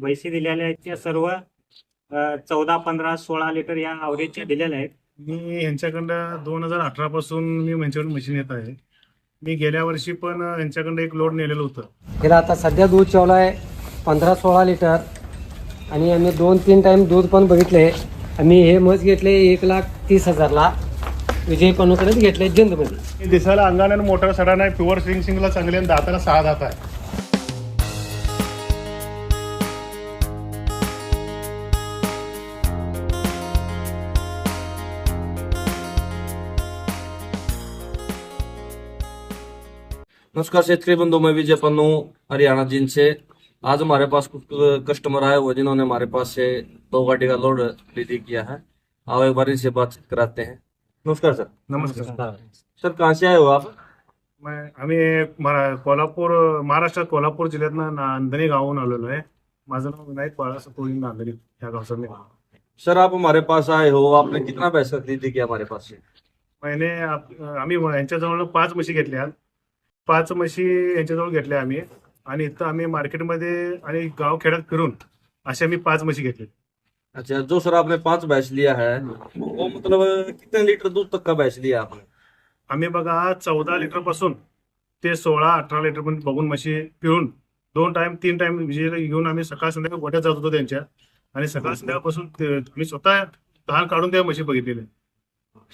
म्हैसी दिलेल्या आहेत त्या सर्व चौदा पंधरा सोळा लिटर या आवरेजच्या दिलेल्या आहेत. मी यांच्याकडं दोन हजार अठरा पासून मी यांच्याकडून मशीन येत आहे. मी गेल्या वर्षी पण यांच्याकडं एक लोड नेलेलं होतं. तिला आता सध्या दूध ठेवलं आहे पंधरा सोळा लिटर. आणि आम्ही दोन तीन टाईम दूध पण बघितले. आम्ही हे मस घेतले एक लाख तीस हजारला. विजय पनूकडेच घेतले जिंदमध्ये. दिसायला अंगाने मोटर सडा नाही प्युअर सिंग सिंगला चांगले आणि दाताला सहा दात आहे. नमस्कार शेतकरी बंधु मैं विजय पन्नू हरियाणा जिन से आज हमारे पास कुछ कस्टमर आए हुए जिन्होंने हमारे पास से दो गाड़ी का लोड खरीदी किया है। आओ एक बार इनसे बातचीत कराते हैं। नमस्कार सर। नमस्कार। सर कहाँ से आए हो आप? मैं आम्ही मरा- कोल्हापूर महाराष्ट्रात कोल्हापूर जिल्ह्यातनं नांदणी गावून आलेलो आहे. माझं नाव विनायक बाळासाहेब कोळी नांदणी या गावचं मी. सर आप हमारे पास आए हो आपने कितना पैसा खरीदी किया हमारे पास से? महिने आप- आम्ही यांच्याजवळ पाच म्हशी घेतल्या. पाच म्हशी यांच्याजवळ घेतल्या आम्ही. आणि इथं आम्ही मार्केटमध्ये आणि गाव खेड्यात फिरून असे आम्ही पाच म्हशी घेतल्या अच्छा जो सर आपने पांच भैंस लिया है वो मतलब कितने लीटर दूध तक का भैंस लिया आपने आम्ही बघा चौदा लिटरपासून ते सोळा अठरा लिटर पण बघून म्हशी पिळून दोन टाइम तीन टाइम घेऊन आम्ही सकाळ संध्याकाळ गोट्यात जात होतो त्यांच्या. आणि सकाळ संध्याकाळपासून ते- आम्ही स्वतः धान काढून त्या म्हशी बघितलेल्या.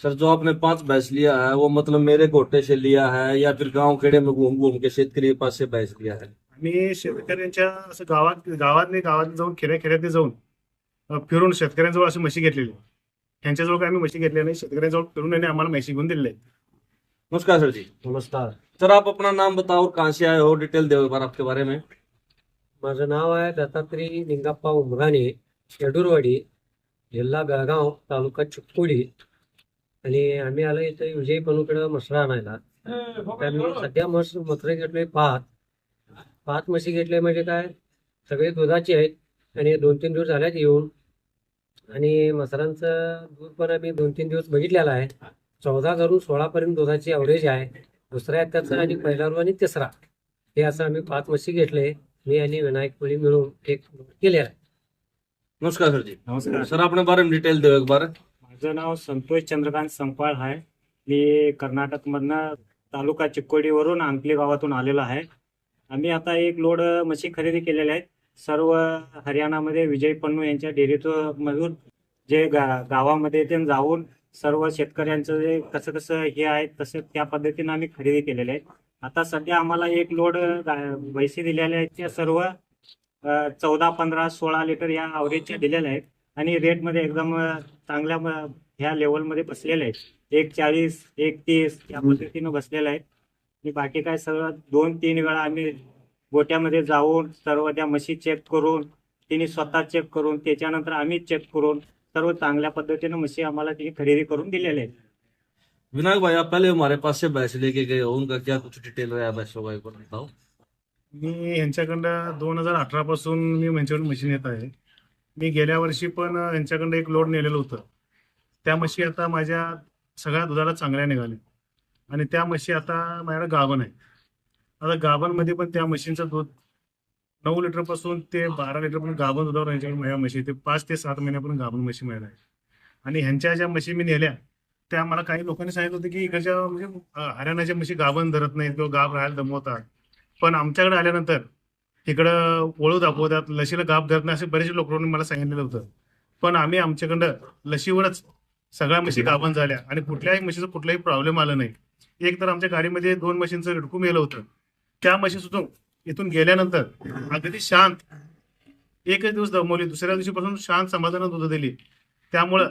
सर जो आपने पांच भैंस लिया है वो मतलब मेरे गोटे से लिया है या फिर गांव खेड़े में घूम घूम के शेतकरी के पास से भैंस लिया है? आम्ही शेतकऱ्यांच्या असं गावात गावात जाऊन खेड्या खेड्यात जाऊन अ, फिरून शेतकऱ्यांजवळ अशी म्हशी घेतलेली त्यांच्याजवळ काही आम्ही म्हशी घेतल्या नाही शेतकऱ्यांजवळ फिरून त्यांनी आम्हाला म्हशी घेऊन दिलेल्या आहेत. नमस्कार सर जी. नमस्कार. सर आप अपना नाम बताओ और कहाँ से आए हो? डिटेल दो आपके बारे में. माझं नाव आहे दत्तात्रय लिंगाप्पा उमराणे येडूरवाडी जिल्हा बेळगाव तालुका चिक्कोडी. आणि आम्ही आलो इथं विजय पनूकडं मसरा आणायला. तर मी सध्या मस मसरे घेतले पाच पाच म्हशी घेतले म्हणजे काय? सगळे दुधाचे आहेत आणि दोन तीन दिवस झाल्यात येऊन. आणि मसरांचं दूध पण आम्ही दोन तीन दिवस बघितलेलं आहे. चौदा धरून सोळापर्यंत दुधाची ॲव्हरेज आहे. दुसऱ्या त्याचं आणि पहिला रो आणि तिसरा. हे असं आम्ही पाच म्हशी घेतले मी आणि विनायक कोळी मिळून एक केलेला आहे. नमस्कार सर जी नमस्कार. सर अपने बारे में डिटेल दो एक बार. माझं नाव संतोष चंद्रकांत संपाळ आहे. मी कर्नाटकमधनं तालुका चिकोडीवरून अंकली गावातून आलेलो आहे. आम्ही आता एक लोड म्हशी खरेदी केलेल्या आहेत सर्व हरियाणामध्ये विजय पन्नू यांच्या डेअरीतून जे गा गावामध्ये ते जाऊन सर्व शेतकऱ्यांचं जे कसं कसं हे आहे तसं त्या पद्धतीनं आम्ही खरेदी केलेले आहेत आता सध्या आम्हाला एक लोड पैसे दिलेले आहेत. त्या सर्व चौदा पंधरा सोळा लिटर या आवरेजच्या दिलेल्या आहेत. आणि रेटमध्ये एकदम चांगल्या म- ह्या लेवलमध्ये बसलेले आहेत. एक चाळीस एक तीस या पद्धतीनं बसलेले आहेत. आणि बाकी काय सगळं दोन तीन वेळा आम्ही गोट्यामध्ये जाऊन सर्व त्या म्हशी चेक करून तिने स्वतः चेक करून त्याच्यानंतर आम्ही चेक करून सर्व चांगल्या पद्धतीनं म्हशी आम्हाला तिने खरेदी करून दिलेल्या आहेत. विनायक भाई आप पहले हमारे पास से भैंस लेके गए हो उनका क्या कुछ डिटेल रहा भैंसों का एक बार बताओ? मी यांच्याकडं दोन हजार अठरा पासून मी यांच्याकडून मशीन येत आहे. मी गेल्या वर्षी पण यांच्याकडं एक लोड नेलेलं होतं. त्या म्हशी आता माझ्या सगळ्या दुधाला चांगल्या निघाल्या. आणि त्या म्हशी आता माझ्याकडे गाभण आहे. आता गाभणमध्ये पण त्या म्हशींचं दूध नऊ लिटरपासून ते बारा लिटरपर्यंत गाभण दुधावर यांच्याकडे माझ्या म्हशी ते पाच ते सात महिन्यापर्यंत गाभण म्हशी मिळत आहे आणि ह्यांच्या ज्या म्हशी मी नेल्या त्या मला काही लोकांनी सांगितलं होतं की इकडच्या म्हणजे हरियाणाच्या म्हशी गाभण धरत नाहीत किंवा गाभ राहायला दमवतात. पण आमच्याकडे आल्यानंतर इकडं वळू दाखवतात लशीला गाप धरत नाही असे बरेचसे लोकांनी मला सांगितलेलं होतं. पण आम्ही आमच्याकडं लशीवरच सगळ्या म्हशी गाभण झाल्या आणि कुठल्याही म्हशीचा कुठलाही प्रॉब्लेम आला नाही. एक तर आमच्या गाडीमध्ये दोन म्हशींचं रिडकूम गेलं होतं. त्या म्हशी सुद्धा इथून गेल्यानंतर अगदी शांत एकच दिवस दमवली दुसऱ्या दिवशीपासून शांत समाधानात दूध दिली त्यामुळं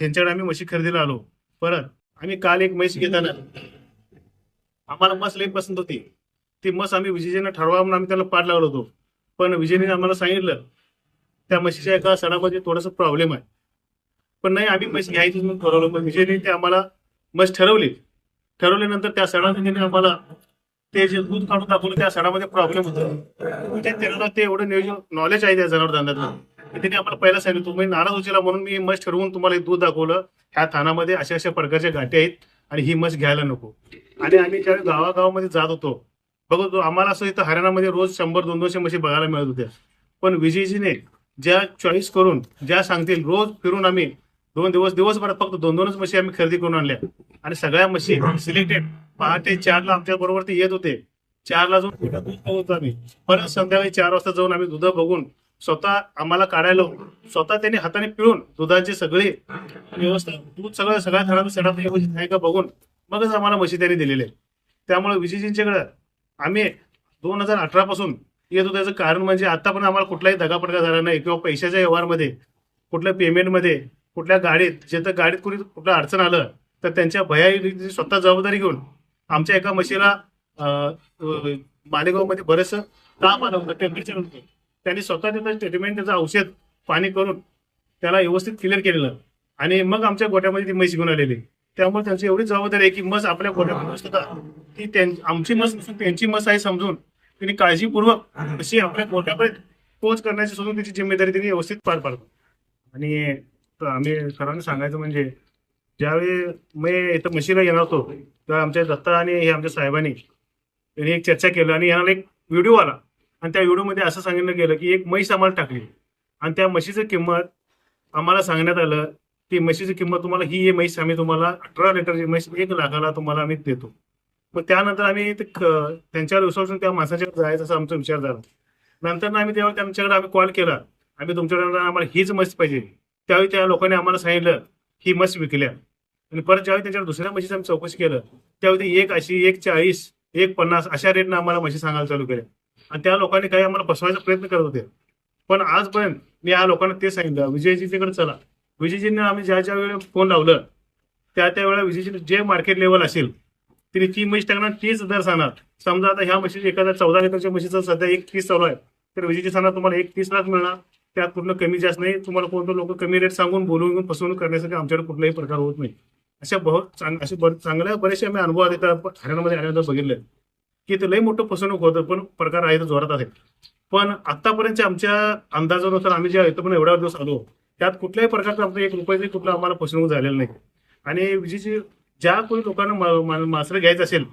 त्यांच्याकडे आम्ही म्हशी खरेदीला आलो. परत आम्ही काल एक म्हैस घेताना आम्हाला मस लई पसंत होती. ती मस आम्ही विजयजीनं ठरवा म्हणून आम्ही त्याला पाठ लावलो होतो. पण विजयने आम्हाला सांगितलं त्या म्हशीच्या एका सणामध्ये थोडासा प्रॉब्लेम आहे. पण नाही आम्ही म्हशी घ्यायची म्हणून ठरवलं पण विजयने ते आम्हाला म्हस ठरवली. ठरवल्यानंतर त्या सणामध्ये त्याने आम्हाला ते जे दूध काढून दाखवलं त्या सणामध्ये प्रॉब्लेम होता. त्या त्याला ते एवढं नियोजन नॉलेज आहे त्या जनावर धंद्यातलं की त्याने आम्हाला पहिला सांगितलं तुम्ही नाराज होशीला म्हणून मी म्हस ठरवून तुम्हाला हे दूध दाखवलं. ह्या थानामध्ये अशा अशा प्रकारच्या गाठी आहेत आणि ही म्हस घ्यायला नको. आणि आम्ही ज्यावेळी गावागावामध्ये जात होतो बघतो आम्हाला असं इथं हरियाणामध्ये रोज शंभर दोन दोनशे म्हशी बघायला मिळत होत्या. पण विजयजीने ज्या चॉईस करून ज्या सांगतील रोज फिरून आम्ही दोन दिवस दिवसभरात फक्त दोन दोनच म्हशी आम्ही खरेदी करून आणल्या. आणि सगळ्या म्हशी सिलेक्टेड पहाटे चारला आमच्या बरोबर ते येत होते. चारला जाऊन दूध होतो आम्ही. परत संध्याकाळी चार वाजता जाऊन आम्ही दुध बघून स्वतः आम्हाला काढायला स्वतः त्यांनी हाताने पिळून दुधाची सगळी व्यवस्था दूध सगळं सगळ्या घरात सेटअप आहे का बघून मगच आम्हाला म्हशी त्यांनी दिलेले त्यामुळे विजयजींच्याकडे आम्ही दोन हजार अठरा पासून येत होतो. त्याचं कारण म्हणजे आता पण आम्हाला कुठलाही दगापडगा झाला नाही किंवा पैशाच्या व्यवहारमध्ये कुठल्या पेमेंटमध्ये कुठल्या गाडीत जिथं गाडीत कुणी कुठलं अडचण आलं तर त्यांच्या भयाची स्वतः जबाबदारी घेऊन आमच्या एका म्हशीला मालेगावमध्ये बरंचसं ताप आलं होतं टेम्परेचर होतं. त्यांनी स्वतः त्याचं ट्रीटमेंट त्याचं औषध पाणी करून त्याला व्यवस्थित क्लिअर केलेलं. आणि मग आमच्या गोट्यामध्ये ती म्हैस घेऊन आलेली. त्यामुळे त्यांची एवढी जबाबदारी आहे की मस आपल्या ती त्यां- आमची मस नसून त्यांची मस आहे समजून त्यांनी काळजीपूर्वक अशी आपल्या गोट्यापर्यंत पोच करण्याची सोडून त्याची जिम्मेदारी त्यांनी व्यवस्थित पार पाडतो आणि आम्ही सर्वांनी सांगायचं म्हणजे ज्यावेळी मी इथं म्हशीला येणार होतो तेव्हा आमच्या दत्ता आणि हे आमच्या साहेबांनी त्यांनी एक चर्चा केलं आणि याला एक व्हिडिओ आला. आणि त्या व्हिडिओमध्ये असं सांगितलं गेलं की एक म्हैस आम्हाला टाकली. आणि त्या म्हशीची किंमत आम्हाला सांगण्यात आलं ती म्हशीची किंमत तुम्हाला ही ही म्हैस आम्ही तुम्हाला अठरा लिटरची म्हैस एक लाखाला तुम्हाला आम्ही देतो. मग त्यानंतर आम्ही ते क- त्यांच्यावर विश्वासून त्या माणसाच्याकडे जायचं असा आमचा विचार झाला. नंतर आम्ही तेव्हा त्यांच्याकडे आम्ही कॉल केला. आम्ही तुमच्याकडे आम्हाला हीच म्हैस पाहिजे. त्यावेळी त्या लोकांनी आम्हाला सांगितलं ही म्हस विकल्या. आणि परत ज्यावेळी त्यांच्यावर दुसऱ्या म्हशीची आम्ही चौकशी केलं त्यावेळी ते एक अशी एक चाळीस एक पन्नास अशा रेटनं आम्हाला म्हशी सांगायला चालू केल्या. आणि त्या लोकांनी काही आम्हाला बसवायचा प्रयत्न करत होते. पण आजपर्यंत मी या लोकांना ते सांगितलं विजयजीकडे चला. विजयजींना आम्ही ज्या ज्या वेळेला फोन लावलं त्या त्या वेळेला विजयजी जे मार्केट लेवल असेल तिने ती म्हशी टाकणार तीच दर सांगणार. समजा आता ह्या म्हशीची एखाद्या चौदा लिटरच्या म्हशीचं सध्या एक तीस चालू आहे तर विजेची सांगणार तुम्हाला एक तीस लाख मिळणार त्यात पूर्ण कमी जास्त नाही तुम्हाला कोणतं लोक कमी रेट सांगून बोलून घेऊन फसवणूक करण्यासाठी आमच्याकडे कुठलाही प्रकार होत नाही. अशा बहुत चांग असे चांगल्या बरेचसे आम्ही अनुभव आहेत इथं हरियाणामध्ये आल्यानंतर बघितले. की ते लई मोठं फसवणूक होतं पण प्रकार आहे तो जोरात आहे पण आतापर्यंतच्या आमच्या अंदाजानुसार आम्ही ज्या इथं पण एवढ्या दिवस आलो त्यात कुठल्याही प्रकारचं आमचं एक रुपयाची कुठला आम्हाला फसवणूक झालेलं नाही. आणि विजेची ज्या कोणी लोकांना मा- मासरं घ्यायचं असेल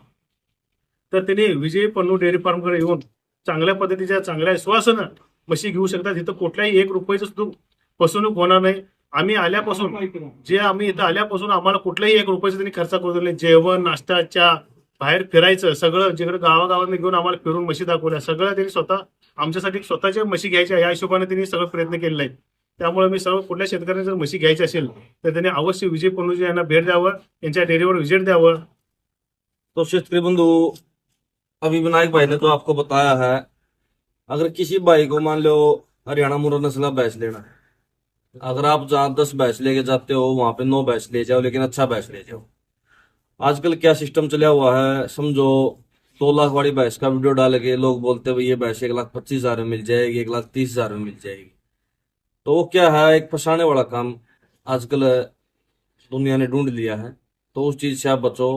तर त्यांनी विजय पन्नू डेअरी फार्मकडे येऊन चांगल्या पद्धतीच्या चांगल्या विश्वासानं म्हशी घेऊ शकतात. इथं कुठल्याही एक रुपयाचं सुद्धा फसवणूक होणार नाही. आम्ही आल्यापासून जे आम्ही इथं आल्यापासून आम्हाला कुठल्याही एक रुपयाचा त्यांनी खर्च करू नाही. जेवण नाश्ता चहा बाहेर फिरायचं सगळं जिकडे गावागावात घेऊन आम्हाला फिरून म्हशी दाखवल्या सगळं त्यांनी स्वतः आमच्यासाठी स्वतःच्या म्हशी घ्यायच्या या हिशोबाने त्यांनी सगळं प्रयत्न केलेला आहे त्यामुळे मी सर्व कुठल्या शेतकऱ्यांनी जर म्हशी घ्यायची असेल तर त्यांनी अवश्य विजय पणजी यांना भेट द्यावं यांच्या डेअरीवर विजिट द्यावं. तो शेतकरी बंधु अभी विनायक भाई ने तो आपको बताया है अगर किसी भाई को मान लो हरियाणा मुरा नस्ला भैंस लेना है अगर आप जहाँ दस भैंस लेके जाते हो वहां पे नौ भैंस ले जाओ लेकिन अच्छा भैंस ले जाओ। आजकल क्या सिस्टम चला हुआ है समझो दो लाख वाली भैंस का वीडियो डाल के लोग बोलते हैं ये भैंस एक लाख पच्चीस हजार में मिल जाएगी एक लाख तीस हजार में मिल जाएगी। तो वो क्या है, एक फंसाने वाला काम आजकल दुनिया ने ढूंढ लिया है। तो उस चीज़ से आप बचो।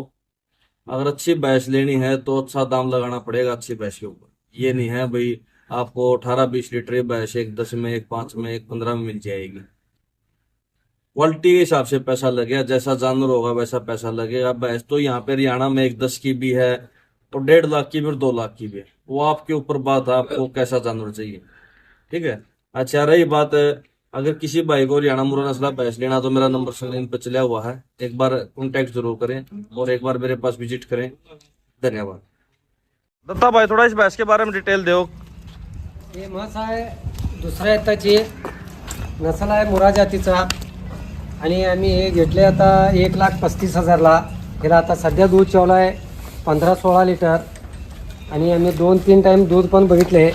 अगर अच्छी भैंस लेनी है तो अच्छा दाम लगाना पड़ेगा अच्छी भैंस के ऊपर। ये नहीं है भाई, आपको अठारह बीस लीटर भैंस एक दस में, एक पाँच में, एक पंद्रह में मिल जाएगी। क्वालिटी के हिसाब से पैसा लगेगा जैसा जानवर होगा वैसा पैसा लगेगा भैंस तो यहाँ पे हरियाणा में एक दस की भी है और डेढ़ लाख की भी और दो लाख की भी है। वो आपके ऊपर बात है, आपको कैसा जानवर चाहिए। ठीक है? अच्छा रही बात अगर किसी भाई को हरियाणा मुरा नस्ला भैंस लेना तो मेरा नंबर स्क्रीन पर चला हुआ है। एक बार कॉन्टेक्ट जरूर करें और एक बार मेरे पास विजिट करें। धन्यवाद। दत्ता भाई थोड़ा इस भैंस के बारे में डिटेल दो। हे म्हस आहे दुसऱ्या येताची नसल आहे मुरा जातीचा। आणि आम्ही हे घेतले आता एक लाख पस्तीस हजारला. हिला आता सध्या दूध ठेवलं आहे पंधरा सोळा लिटर. आणि आम्ही दोन तीन टाईम दूध पण बघितले.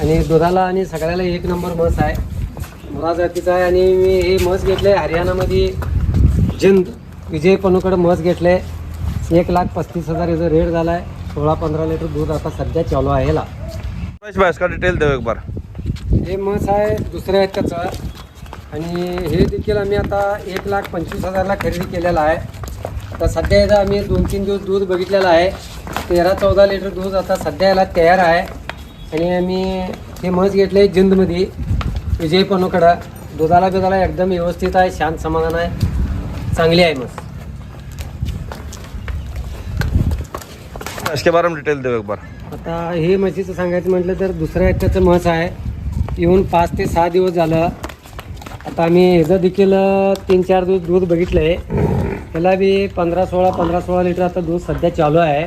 आणि दुधाला आणि सगळ्याला एक नंबर म्हस आहे. मुरा जातीचा आहे आणि मी हे म्हस घेतले हरियाणामध्ये. जिंद विजय पनूकडे म्हस घेतले. एक लाख पस्तीस हजार याचा रेट झाला आहे सोळा पंधरा लिटर दूध आता सध्या चालू आहे का डिटेल दो एक बार हे म्हस आहे दुसऱ्या आहेत त्याचं. आणि हे देखील आम्ही आता एक लाख पंचवीस हजारला खरेदी केलेला आहे. आता सध्या याचा आम्ही दोन तीन दिवस दूध बघितलेलं आहे. तेरा चौदा लिटर दूध आता सध्या याला तयार आहे. आणि आम्ही हे म्हस घेतले जिंदमध्ये. विजय पनूकडं दुधाला बिधाला एकदम व्यवस्थित आहे शांत समाधान आहे. चांगली आहे म्हस इसके बारे में डिटेल दो एक बार. आता हे म्हशीचं सांगायचं म्हटलं तर दुसऱ्या ह्याच्याचं म्हस आहे. येऊन पाच ते सहा दिवस झालं. आता आम्ही ह्याचं देखील तीन चार दिवस दूध बघितलं आहे त्याला बी पंधरा सोळा पंधरा सोळा लिटर आता दूध सध्या चालू आहे.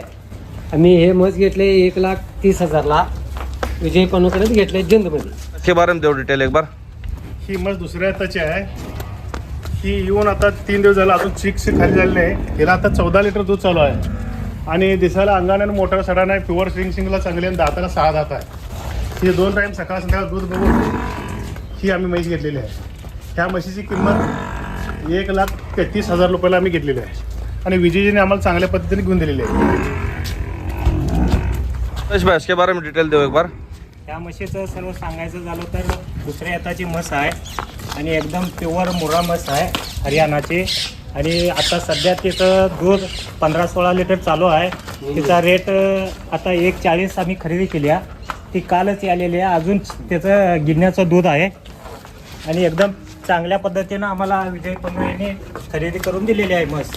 आम्ही हे म्हस घेतले एक लाख तीस हजारला. विजय पनूकडेच घेतले जिंदमध्ये के बारे में दो डिटेल एक बार. ही मस दुसऱ्या हाताची आहे. ही येऊन आता तीन दिवस झाला अजून चिक खाली झाली नाही. हिला आता चौदा लिटर दूध चालू आहे. आणि दिसायला अंगाने मोठा सडा नाही. प्युअर स्विंग सिंगला चांगली आणि दाताला सहा दात आहे. ही दोन टाईम सकाळ संध्याकाळ दूध बघून ही आम्ही म्हैस घेतलेली आहे. ह्या म्हशीची किंमत एक लाख तेहतीस हजार रुपयाला आम्ही घेतलेली आहे. आणि विजयजीने आम्हाला चांगल्या पद्धतीने घेऊन दिलेली आहे. के बारे में डिटेल दो एक बार. त्या म्हशीचं सर्व सांगायचं झालं तर दुसऱ्या येताची म्हस आहे. आणि एकदम प्युअर मुरा म्हस आहे हरियाणाची. आणि आता सध्या तिचं दूध पंधरा सोळा लिटर चालू आहे. तिचा रेट आता एक चाळीस आम्ही खरेदी केली आहे. ती कालच आलेली आहे. अजून त्याचं गिरण्याचं दूध आहे. आणि एकदम चांगल्या पद्धतीनं आम्हाला विजय पनवेने खरेदी करून दिलेली आहे म्हस.